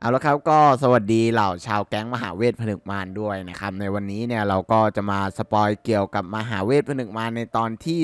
เอาละครับก็สวัสดีเหล่าชาวแก๊งมหาเวทผนึกมารด้วยนะครับ ในวันนี้เนี่ยเราก็จะมาสปอยเกี่ยวกับมหาเวทผนึกมารในตอนที่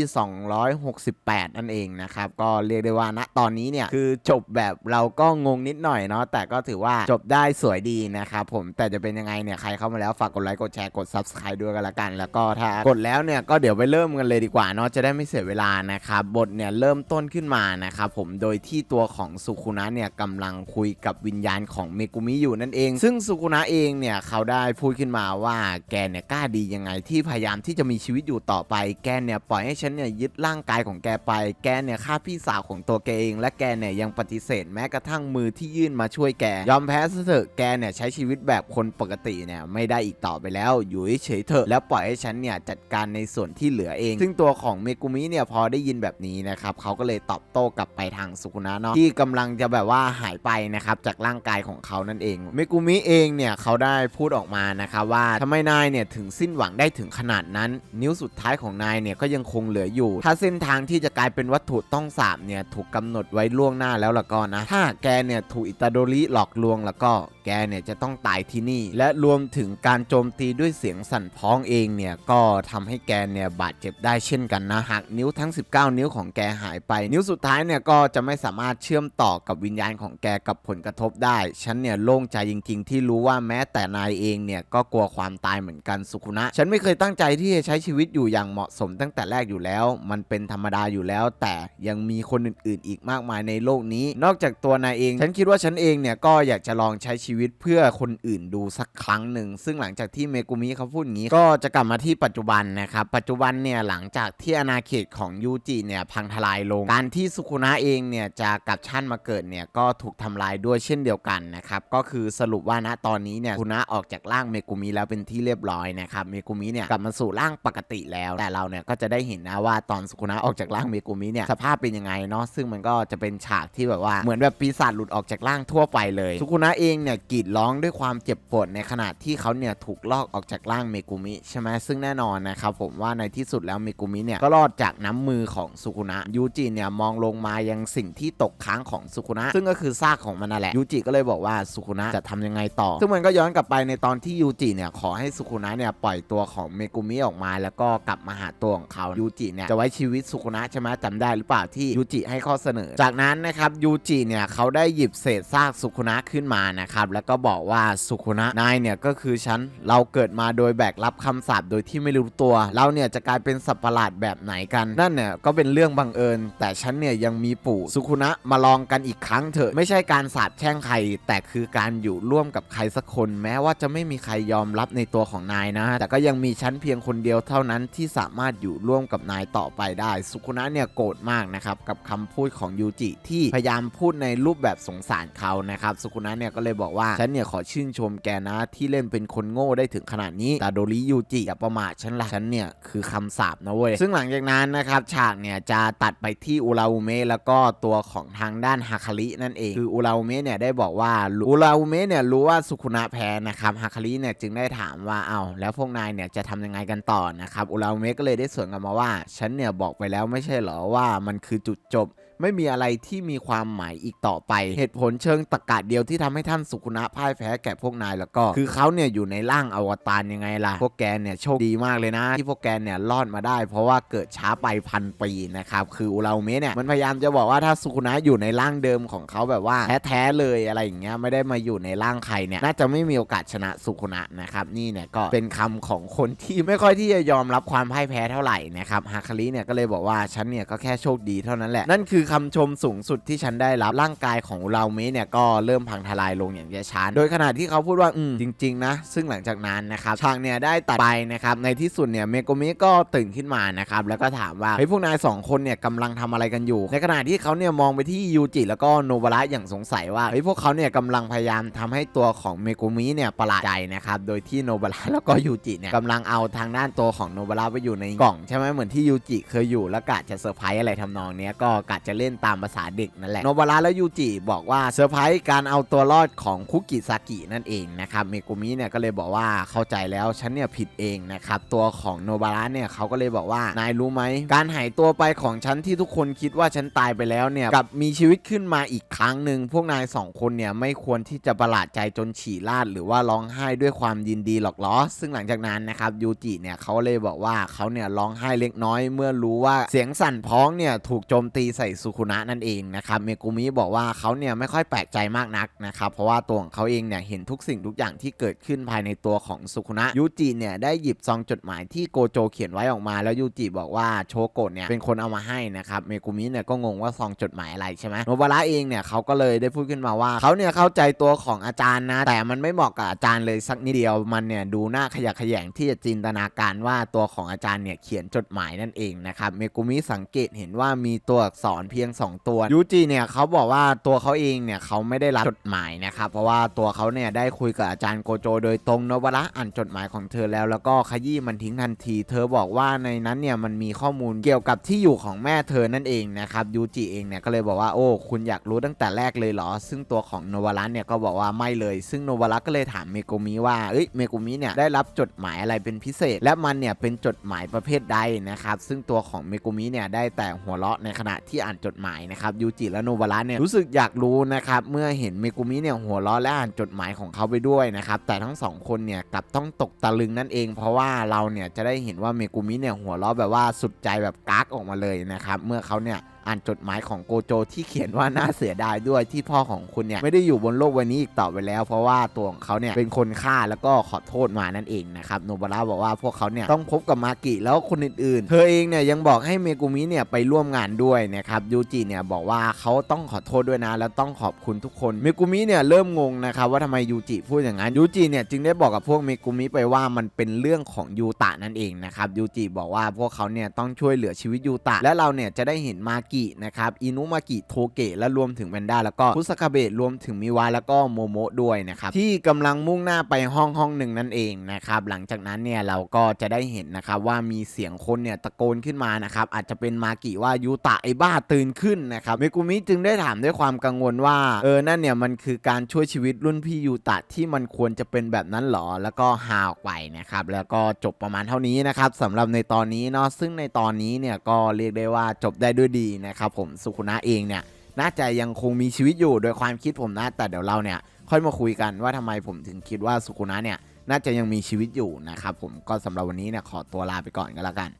268 นั่นเองนะครับ ก็เรียกได้ว่าณตอนนี้เนี่ยคือจบแบบเราก็งงนิดหน่อยเนาะแต่ก็ถือว่าจบได้สวยดีนะครับผมแต่จะเป็นยังไงเนี่ยใครเข้ามาแล้วฝากกดไลค์กดแชร์กด Subscribe ด้วยกันละกัน แล้วก็ถ้ากดแล้วเนี่ยก็เดี๋ยวไปเริ่มกันเลยดีกว่าเนาะจะได้ไม่เสียเวลานะครับบทเนี่ยเริ่มต้นขึ้นมานะครับผมโดยที่ตัวของสุคุนะเนี่ยกำลังคุยกับวิญญาณของเมกุมิอยู่นั่นเอง ซึ่งสุคุนะเองเนี่ยเขาได้พูดขึ้นมาว่าแกเนี่ยกล้าดียังไงที่พยายามที่จะมีชีวิตอยู่ต่อไป แกเนี่ยปล่อยให้ฉันเนี่ยยึดร่างกายของแกไป แกเนี่ยฆ่าพี่สาวของตัวแกเอง และแกเนี่ยยังปฏิเสธแม้กระทั่งมือที่ยื่นมาช่วยแก ยอมแพ้ซะเถอะแกเนี่ยใช้ชีวิตแบบคนปกติเนี่ยไม่ได้อีกต่อไปแล้ว อยู่เฉยเถอะแล้วปล่อยให้ฉันเนี่ยจัดการในส่วนที่เหลือเอง ซึ่งตัวของเมกุมิเนี่ยพอได้ยินแบบนี้นะครับเขาก็เลยตอบโต้กลับไปทางสุคุนะเนาะที่กำลังจะแบบว่าหายไปนะครับจากร่างกายของเขานั่นเองเมกุมิเองเนี่ยเขาได้พูดออกมานะคะว่าทำไมนายเนี่ยถึงสิ้นหวังได้ถึงขนาดนั้น นิ้วสุดท้ายของนายเนี่ยก็ยังคงเหลืออยู่ ถ้าเส้นทางที่จะกลายเป็นวัตถุต้องสาบเนี่ยถูกกำหนดไว้ล่วงหน้าแล้วล่ะก็นะ ถ้าแกเนี่ยถูกอิตาโดริหลอกลวงแล้วก็แกเนี่ยจะต้องตายที่นี่ และรวมถึงการโจมตีด้วยเสียงสั่นพ้องเองเนี่ยก็ทำให้แกเนี่ยบาดเจ็บได้เช่นกันนะหากนิ้วทั้ง 19 นิ้วของแกหายไป นิ้วสุดท้ายเนี่ยก็จะไม่สามารถเชื่อมต่อกับวิญญาณของแกกับผลกระทบได้ ฉันเนี่ยโล่งใจจริง ๆ ที่รู้ว่าแม้แต่นายเองเนี่ยก็กลัวความตายเหมือนกันสุคุนะ ฉันไม่เคยตั้งใจที่จะใช้ชีวิตอยู่อย่างเหมาะสมตั้งแต่แรกอยู่แล้ว มันเป็นธรรมดาอยู่แล้ว แต่ยังมีคนอื่น ๆ อีกมากมายในโลกนี้ นอกจากตัวนายเอง ฉันคิดว่าฉันเองเนี่ยก็อยากจะลองใช้ชีวิตีวิตเพื่อคนอื่นดูสักครั้งหนึ่ง ซึ่งหลังจากที่เมกุมิเขาพูดงี้ ก็จะกลับมาที่ปัจจุบันนะครับ ปัจจุบันเนี่ยหลังจากที่อาณาเขตของยูจิเนี่ยพังทลายลง การที่สุคุนะเองเนี่ยจะกลับชั้นมาเกิดเนี่ยก็ถูกทำลายด้วยเช่นเดียวกันนะครับ ก็คือสรุปว่าณตอนนี้เนี่ยสุคุนะออกจากร่างเมกุมิแล้วเป็นที่เรียบร้อยนะครับ เมกุมิเนี่ยกลับมาสู่ร่างปกติแล้ว แต่เราเนี่ยก็จะได้เห็นนะว่าตอนสุคุนะออกจากร่างเมกุมิเนี่ยสภาพเป็นยังไงเนาะ ซึ่งมันก็จะเป็นฉากที่แบบว่าเหมือนแบบปีศาจหลุดออกจากร่างทั่วไปเลย สุคุนะเองเนี่ยกรีดร้องด้วยความเจ็บปวดในขณะที่เขาเนี่ยถูกลอกออกจากร่างเมกุมิใช่ไหมซึ่งแน่นอนนะครับผมว่าในที่สุดแล้วเมกุมิเนี่ยก็รอดจากน้ำมือของสุคุนะยูจิเนี่ยมองลงมายังสิ่งที่ตกค้างของสุคุนะซึ่งก็คือซากของมันนั่นแหละยูจิก็เลยบอกว่าสุคุนะจะทำยังไงต่อ ซึ่งมันก็ย้อนกลับไปในตอนที่ยูจิเนี่ยขอให้สุคุนะเนี่ยปล่อยตัวของเมกุมิออกมา แล้วก็กลับมาหาตัวของเขายูจิเนี่ยจะไว้ชีวิตสุคุนะใช่ไหมจำได้หรือเปล่าที่ยูจิให้ข้อเสนอ จากนั้นนะครับยูจิเนี่ยเขาได้หยิบเศษซากสุคุนะขึ้นมานะครับแล้วก็บอกว่าสุคุนะนายเนี่ยก็คือฉันเราเกิดมาโดยแบกรับคำสาปโดยที่ไม่รู้ตัว เราเนี่ยจะกลายเป็นสัตว์ประหลาดแบบไหนกันนั่นเนี่ยก็เป็นเรื่องบังเอิญ แต่ฉันเนี่ยยังมีปู่สุคุนะมาลองกันอีกครั้งเถอะไม่ใช่การสาปแช่งใคร แต่คือการอยู่ร่วมกับใครสักคน แม้ว่าจะไม่มีใครยอมรับในตัวของนายนะ แต่ก็ยังมีฉันเพียงคนเดียวเท่านั้นที่สามารถอยู่ร่วมกับนายต่อไปได้ สุคุนะเนี่ยโกรธมากนะครับกับคำพูดของยูจิที่พยายามพูดในรูปแบบสงสารเขานะครับสุคุนะเนี่ยก็เลยบอกว่าฉันเนี่ยขอชื่นชมแกนะที่เล่นเป็นคนโง่ได้ถึงขนาดนี้ แต่โดริยูจิอย่าประมาทฉันละฉันเนี่ยคือคำสาปนะเว้ย ซึ่งหลังจากนั้นนะครับฉากเนี่ยจะตัดไปที่อุราอุเมะแล้วก็ตัวของทางด้านฮาคารินั่นเอง คืออุราอุเมะเนี่ยได้บอกว่าอุราอุเมะเนี่ยรู้ว่าสุคุนะแพ้นะครับฮาคาริเนี่ยจึงได้ถามว่าเอ้าแล้วพวกนายเนี่ยจะทำยังไงกันต่อนะครับอุราอุเมะก็เลยได้สวนกลับมาว่า ฉันเนี่ยบอกไปแล้วไม่ใช่เหรอว่ามันคือจุดจบไม่มีอะไรที่มีความหมายอีกต่อไป เหตุผลเชิงตรรกะเดียวที่ทำให้ท่านสุคุนะพ่ายแพ้แก่พวกนายแล้วก็ คือเขาเนี่ยอยู่ในร่างอวตารยังไงล่ะ พวกแกเนี่ยโชคดีมากเลยนะ ที่พวกแกเนี่ยรอดมาได้ เพราะว่าเกิดช้าไปพันปีนะครับคืออุราเมะเนี่ยมันพยายามจะบอกว่าถ้าสุคุนะอยู่ในร่างเดิมของเขาแบบว่าแท้ๆเลยอะไรอย่างเงี้ยไม่ได้มาอยู่ในร่างใครเนี่ยน่าจะไม่มีโอกาสชนะสุคุนะนะครับนี่เนี่ยก็เป็นคำของคนที่ไม่ค่อยที่จะยอมรับความพ่ายแพ้เท่าไหร่นะครับฮาคาริเนี่ยก็เลยบอกว่าฉันเนี่ยก็แค่โชคดีเท่านั้นแหละนั่นคือคำชมสูงสุดที่ฉันได้รับร่างกายของอุราเมเนี่ยก็เริ่มพังทลายลงอย่างช้าโดยขณะที่เขาพูดว่าอืมจริง ๆ นะ ซึ่งหลังจากนั้นนะครับฉากเนี่ยได้ตัดไปนะครับในที่สุดเนี่ยเมโกมิก็ตื่นขึ้นมานะครับแล้วก็ถามว่าเฮ้ยพวกนายสองคนเนี่ยกำลังทำอะไรกันอยู่ ในขณะที่เขาเนี่ยมองไปที่ยูจิแล้วก็โนบาระอย่างสงสัยว่าเฮ้ยพวกเขาเนี่ยกำลังพยายามทำให้ตัวของเมโกมิเนี่ยประหลาดใจนะครับโดยที่โนบาระแล้วก็ยูจิเนี่ยกำลังเอาทางด้านตัวของโนบาระไปอยู่ในกล่องใช่ไหมเหมือนที่ยูจิเคยอยู่แล้วกะจะเซอร์ไพรส์อะไรทำนองเนี้ยก็กะจะจะเล่นตามภาษาเด็กนั่นแหละโนบาระและยูจิบอกว่าเซอร์ไพรส์การเอาตัวรอดของคุกิซากินั่นเองนะครับเมกุมิเนี่ยก็เลยบอกว่าเข้าใจแล้วฉันเนี่ยผิดเองนะครับตัวของโนบาระเนี่ยเขาก็เลยบอกว่านายรู้ไหมการหายตัวไปของฉันที่ทุกคนคิดว่าฉันตายไปแล้วเนี่ยกับมีชีวิตขึ้นมาอีกครั้งหนึ่งพวกนายสองคนเนี่ยไม่ควรที่จะประหลาดใจจนฉี่ราดหรือว่าร้องไห้ด้วยความยินดีหรอกล้อซึ่งหลังจากนั้นนะครับยูจิเนี่ยเขาเลยบอกว่าเขาเนี่ยร้องไห้เล็กน้อย เมื่อรู้ว่าเสียงสั่นพ้องเนี่ยถูกโจมตีใส่สุคุนะนั่นเองนะครับเมกุมิบอกว่าเขาเนี่ยไม่ค่อยแปลกใจมากนักนะครับเพราะว่าตัวของเขาเองเนี่ยเห็นทุกสิ่งทุกอย่างที่เกิดขึ้นภายในตัวของสุคุนะยูจิเนี่ยได้หยิบซองจดหมายที่โกโจเขียนไว้ออกมา แล้วยูจิบอกว่าโชโกะเนี่ยเป็นคนเอามาให้นะครับเมกุมิเนี่ยก็งงว่าซองจดหมายอะไรใช่ไหมโนบาระเองเนี่ยเขาก็เลยได้พูดขึ้นมาว่าเขาเนี่ยเข้าใจตัวของอาจารย์นะ แต่มันไม่เหมาะกับอาจารย์เลยสักนิดเดียวมันเนี่ยดูน่าขยะแขยงที่จะจินตนาการว่าตัวของอาจารย์เนี่ยเขียนจดหมายนั่นเองนะครับเมกุมิสังเกตเห็นว่ามีตัวอักษรเพียง 2 ตัวยูจิเนี่ยเขาบอกว่าตัวเขาเองเนี่ยเขาไม่ได้รับจดหมายนะครับเพราะว่าตัวเขาเนี่ยได้คุยกับอาจารย์โกโจ โดยตรงโนบาระอ่านจดหมายของเธอแล้ว แล้วก็ขยี้มันทิ้งทันที เธอบอกว่าในนั้นเนี่ยมันมีข้อมูลเกี่ยวกับที่อยู่ของแม่เธอนั่นเองนะครับยูจิเองเนี่ยก็เลยบอกว่าโอ้คุณอยากรู้ตั้งแต่แรกเลยเหรอ ซึ่งตัวของโนบาระเนี่ยก็บอกว่าไม่เลย ซึ่งโนบาระก็เลยถามเมกุมิว่าเอ้ยเมกุมิเนี่ยได้รับจดหมายอะไรเป็นพิเศษ และมันเนี่ยเป็นจดหมายประเภทใดนะครับซึ่งตัวของเมกุมิเนี่ยได้แต่หัวเราะในขณะที่อ่านจดหมายนะครับยูจิและโนบาระเนี่ยรู้สึกอยากรู้นะครับเมื่อเห็นเมกุมิเนี่ยหัวเราะและอ่านจดหมายของเขาไปด้วยนะครับแต่ทั้งสองคนเนี่ยกลับต้องตกตะลึงนั่นเอง เพราะว่าเราเนี่ยจะได้เห็นว่าเมกุมิเนี่ยหัวเราะแบบว่าสุดใจแบบกักออกมาเลยนะครับเมื่อเขาเนี่ย อ่านจดหมายของโกโจที่เขียนว่าน่าเสียดายด้วยที่พ่อของคุณเนี่ยไม่ได้อยู่บนโลกวันนี้อีกต่อไปแล้ว เพราะว่าตัวของเขาเนี่ยเป็นคนฆ่าแล้วก็ขอโทษมานั่นเองนะครับโนบาระบอกว่าพวกเขาเนี่ยต้องพบกับมากิแล้วคนอื่นๆ เธอเองเนี่ยยังบอกให้เมกุมิเนี่ยไปร่วมงานด้วยนะครับยูจิเนี่ยบอกว่าเขาต้องขอโทษด้วยนะแล้วต้องขอบคุณทุกคนเมกุมิเนี่ยเริ่มงงนะครับว่าทำไมยูจิพูดอย่างนั้นยูจิเนี่ยจึงได้บอกกับพวกเมกุมิไปว่ามันเป็นเรื่องของยูตะนั่นเองนะครับยูจิบอกว่าพวกเขาเนี่ยต้องช่วยเหลือชีวิตยูตะและเราเนี่ยจะได้เห็นมากินะครับอินุมากิโทเกะและรวมถึงแวนด้าแล้วก็คุสคาเบะรวมถึงมิวาแล้วก็โมโมะด้วยนะครับที่กำลังมุ่งหน้าไปห้องห้องหนึ่งนั่นเองนะครับหลังจากนั้นเนี่ยเราก็จะได้เห็นนะครับว่ามีเสียงคนเนี่ยตะโกนขึ้นมานะครับอาจจะเป็นมากิว่ายูตะไอบ้าตื่นขึ้นนะครับเมกุมิจึงได้ถามด้วยความกังวลว่าเออนั่นเนี่ยมันคือการช่วยชีวิตรุ่นพี่ยูตะที่มันควรจะเป็นแบบนั้นหรอ แล้วก็หาออกไปนะครับแล้วก็จบประมาณเท่านี้นะครับสำหรับในตอนนี้เนาะซึ่งในตอนนี้เนี่ยก็เรียกได้ว่าจบได้ด้วยดีนะครับผมสุขุนะเองเนี่ยน่าจะยังคงมีชีวิตอยู่โดยความคิดผมนะ แต่เดี๋ยวเราเนี่ยค่อยมาคุยกันว่าทำไมผมถึงคิดว่าสุขุนะเนี่ยน่าจะยังมีชีวิตอยู่นะครับผมก็สำหรับวันนี้เนี่ยขอตัวลาไปก่อนก็แล้วกัน